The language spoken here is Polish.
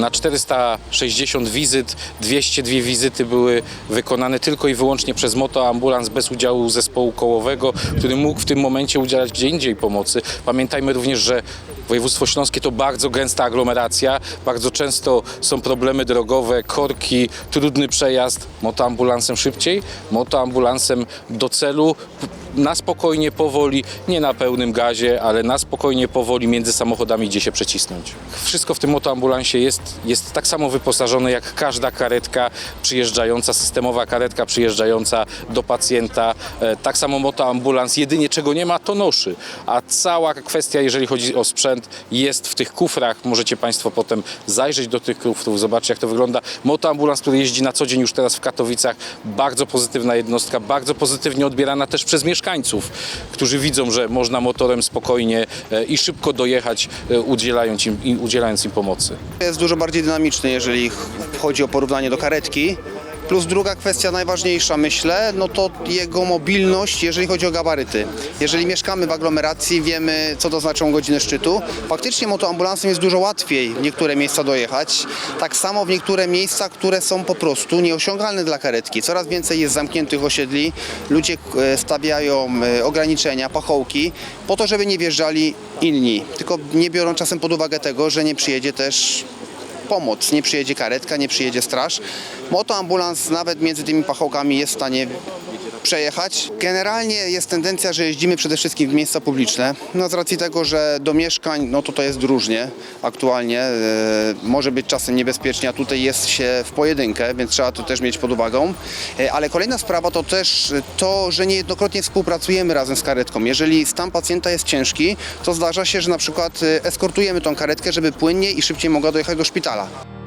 Na 460 wizyt 202 wizyty były wykonane tylko i wyłącznie przez motoambulans bez udziału zespołu kołowego, który mógł w tym momencie udzielać gdzie indziej pomocy. Pamiętajmy również, że Województwo Śląskie to bardzo gęsta aglomeracja, bardzo często są problemy drogowe, korki, trudny przejazd. Motoambulansem szybciej, motoambulansem do celu, na spokojnie, powoli, nie na pełnym gazie, ale na spokojnie, powoli między samochodami, gdzie się przecisnąć. Wszystko w tym motoambulansie jest, jest tak samo wyposażone jak każda karetka przyjeżdżająca, systemowa karetka przyjeżdżająca do pacjenta. E, Tak samo motoambulans, jedynie czego nie ma, to noszy. A cała kwestia, jeżeli chodzi o sprzęt, jest w tych kufrach. Możecie Państwo potem zajrzeć do tych kufrów, zobaczyć jak to wygląda. Motoambulans, który jeździ na co dzień już teraz w Katowicach, bardzo pozytywna jednostka, bardzo pozytywnie odbierana też przez mieszkańców, którzy widzą, że można motorem spokojnie e, i szybko dojechać, e, udzielając im, udzielając im pomocy. Jest dużo bardziej dynamiczny, jeżeli chodzi o porównanie do karetki. Plus druga kwestia najważniejsza, myślę, no to jego mobilność, jeżeli chodzi o gabaryty. Jeżeli mieszkamy w aglomeracji, wiemy, co to znaczą godziny szczytu. Faktycznie motoambulansem jest dużo łatwiej w niektóre miejsca dojechać. Tak samo w niektóre miejsca, które są po prostu nieosiągalne dla karetki. Coraz więcej jest zamkniętych osiedli. Ludzie e, stawiają e, ograniczenia, pachołki, po to, żeby nie wjeżdżali inni. Tylko nie biorą czasem pod uwagę tego, że nie przyjedzie też pomoc. Nie przyjedzie karetka, nie przyjedzie straż. Motoambulans nawet między tymi pachołkami jest w stanie przejechać. Generalnie jest tendencja, że jeździmy przede wszystkim w miejsca publiczne. No z racji tego, że do mieszkań, no to to jest różnie aktualnie. E, może być czasem niebezpiecznie, a tutaj jest się w pojedynkę, więc trzeba to też mieć pod uwagą. E, ale kolejna sprawa to też to, że niejednokrotnie współpracujemy razem z karetką. Jeżeli stan pacjenta jest ciężki, to zdarza się, że na przykład e, eskortujemy tą karetkę, żeby płynnie i szybciej mogła dojechać do szpitala.